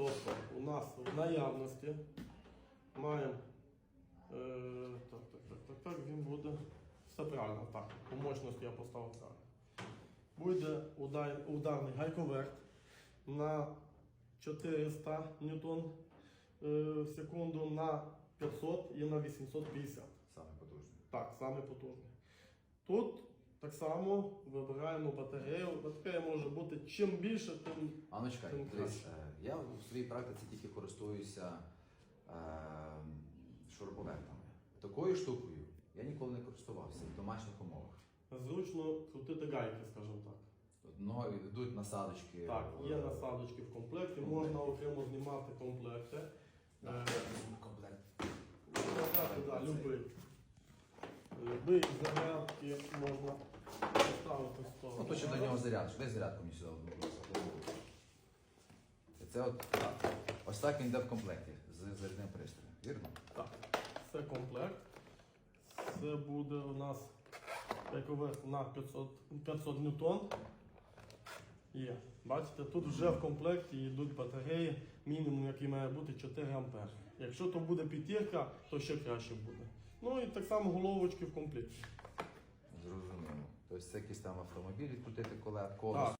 Тобто у нас в наявності маємо. Е, так, так, так, так, так, він буде. Все правильно, так. По мощності я поставив правильно. Буде удар, ударний гайковерт на 400 ньютон е, в секунду на 500 і на 850. Саме потужний. Так, саме потужний. Тут так само вибираємо батарею. Батарея може бути чим більше, тим А ну чекай, Тим дивись, краще. е, я в своїй практиці тільки користуюся е, шуруповертами. Такою штукою я ніколи не користувався в домашніх умовах. зручно крутити гайки, скажімо так. Одного йдуть насадочки. Так, є е, насадочки в комплекті, можна окремо знімати комплекти. Е, Комплект. Зарядки, да, любий. Любий зарядки можна поставити в Ну, сторону. то до нього зарядку. Дай зарядку мені сюди одну просто. Це от так. Ось так він йде в комплекті з зарядним пристроєм. Вірно? Так, це комплект. Це буде у нас ековерт на 500, 500 ньютон. Є. Бачите, тут вже в комплекті йдуть батареї, мінімум, який має бути 4 ампер. Якщо то буде п'ятірка, то ще краще буде. Ну і так само головочки в комплекті. Зрозуміло. Тобто це якийсь там автомобіль відкрутити коле, колесо.